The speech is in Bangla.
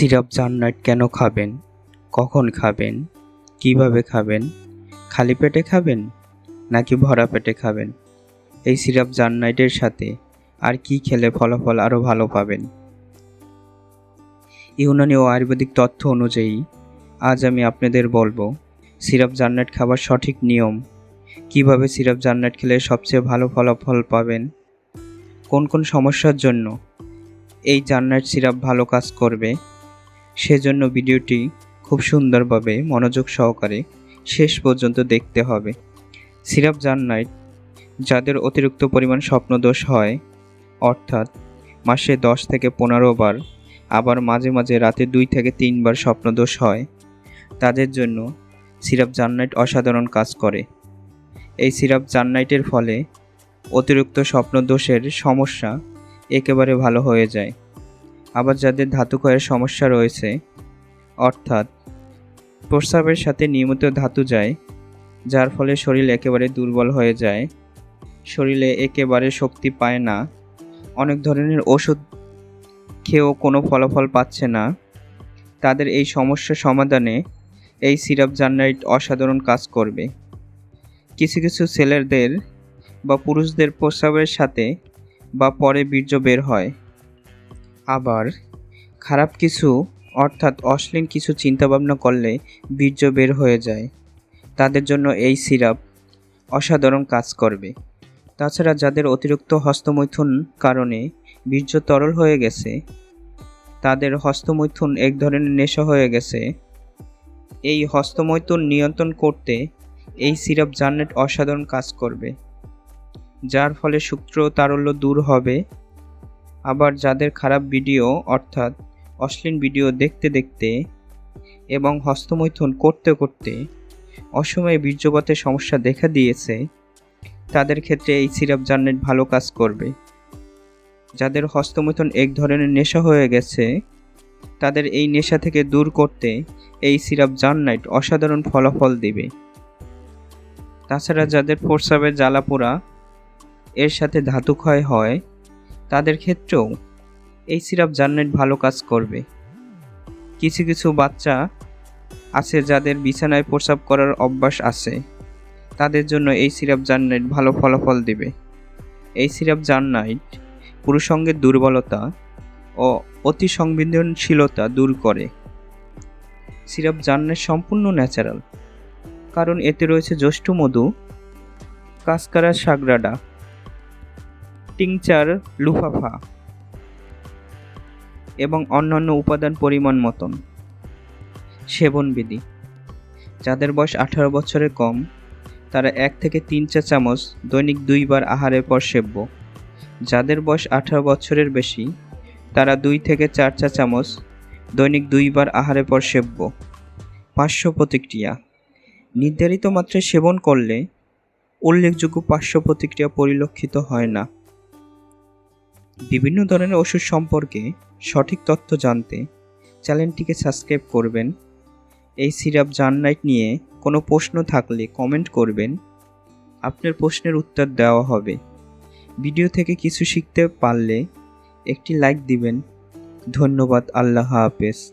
সিরাপ জান্নাট কেন খাবেন? কখন খাবেন? কীভাবে খাবেন? খালি পেটে খাবেন? নাকি ভরা পেটে খাবেন? এই সিরাপ জান্নাইটের সাথে আর কি খেলে ফলাফল আরও ভালো পাবেন? ইউনানি ও আয়ুর্বেদিক তথ্য অনুযায়ী, আজ আমি আপনাদের বলব, সিরাপ জান্নাট খাবার সঠিক নিয়ম। কীভাবে সিরাপ জান্নাট খেলে সবচেয়ে ভালো ফলাফল পাবেন? কোন কোন সমস্যার জন্য এই জান্নাট সিরাপ ভালো কাজ করবে? সেজন্য ভিডিওটি খুব সুন্দরভাবে মনোযোগ সহকারে শেষ পর্যন্ত দেখতে হবে। সিরাপ জান্নাইট যাদের অতিরিক্ত পরিমাণ স্বপ্নদোষ হয়, অর্থাৎ মাসে দশ থেকে পনেরো বার, আবার মাঝে মাঝে রাতে দুই থেকে তিনবার স্বপ্নদোষ হয়, তাদের জন্য সিরাপ জান্নাইট অসাধারণ কাজ করে। এই সিরাপ জান্নাইটের ফলে অতিরিক্ত স্বপ্নদোষের সমস্যা একেবারে ভালো হয়ে যায়। আবার যাদের ধাতুক্ষয়ের সমস্যা রয়েছে, অর্থাৎ প্রস্রাবের সাথে নিয়মিত ধাতু যায়, যার ফলে শরীর একেবারে দুর্বল হয়ে যায়, শরীরে একেবারে শক্তি পায় না, অনেক ধরনের ওষুধ খেয়েও কোনো ফলাফল পাচ্ছে না। তাদের এই সমস্যা সমাধানে এই সিরাপ জার্নাইট অসাধারণ কাজ করবে। কিছু কিছু ছেলেদের বা পুরুষদের প্রস্রাবের সাথে বা পরে বীর্য বের হয়। আবার খারাপ কিছু, অর্থাৎ অশ্লীল কিছু চিন্তাভাবনা করলে বীর্য বের হয়ে যায়। তাদের জন্য এই সিরাপ অসাধারণ কাজ করবে। তাছাড়া যাদের অতিরিক্ত হস্তমৈথুন কারণে বীর্য তরল হয়ে গেছে, তাদের হস্তমৈথুন এক ধরনের নেশা হয়ে গেছে। এই হস্তমৈথুন নিয়ন্ত্রণ করতে এই সিরাপ জান্নেট অসাধারণ কাজ করবে, যার ফলে শুক্র তারল্য দূর হবে। আবার যাদের খারাপ ভিডিও, অর্থাৎ অশ্লীল ভিডিও দেখতে দেখতে এবং হস্তমৈথুন করতে করতে অসময়ে বীর্যপাতের সমস্যা দেখা দিয়েছে, তাদের ক্ষেত্রে এই সিরাপ জান্নেট ভালো কাজ করবে। যাদের হস্তমৈথুন এক ধরনের নেশা হয়ে গেছে, তাদের এই নেশা থেকে দূর করতে এই সিরাপ জার্নাইট অসাধারণ ফলাফল দেবে। তাছাড়া যাদের প্রস্রাবের জ্বালাপোড়া এর সাথে ধাতুক্ষয় হয় তাদের ক্ষেত্রেও এই সিরাপ জান্নাইট ভালো কাজ করবে। কিছু কিছু বাচ্চা আছে যাদের বিছানায় প্রসাব করার অভ্যাস আছে। তাদের জন্য এই সিরাপ জান্নাইট ভালো ফলাফল দেবে। এই সিরাপ জান্নাইট পুরুষঙ্গের দুর্বলতা ও অতি সংবেদনশীলতা দূর করে। সিরাপ জান্নাইট সম্পূর্ণ ন্যাচারাল। কারণ এতে রয়েছে জ্যৈষ্ঠ মধু কাসকারা সাগরাডা টিংচার, লুফাফা এবং অন্যান্য উপাদান পরিমাণ মতন। সেবনবিধি। যাদের বয়স আঠারো বছরের কম, তারা এক থেকে তিন চা চামচ দৈনিক দুইবার আহারের পর সেব্য। যাদের বয়স আঠারো বছরের বেশি, তারা দুই থেকে চার চা চামচ দৈনিক দুইবার আহারের পর সেব্য। পার্শ্ব প্রতিক্রিয়া। নির্ধারিত মাত্রায় সেবন করলে উল্লেখযোগ্য পার্শ্ব প্রতিক্রিয়া পরিলক্ষিত হয় না। বিভিন্ন ধরনের ওষুধ সম্পর্কে সঠিক তথ্য জানতে চ্যানেলটিকে সাবস্ক্রাইব করবেন। এই সিরাপ জার্নাইট নিয়ে কোনো প্রশ্ন থাকলে কমেন্ট করবেন। আপনার প্রশ্নের উত্তর দেওয়া হবে। ভিডিও থেকে কিছু শিখতে পারলে একটি লাইক দিবেন। ধন্যবাদ, আল্লাহ হাফেজ।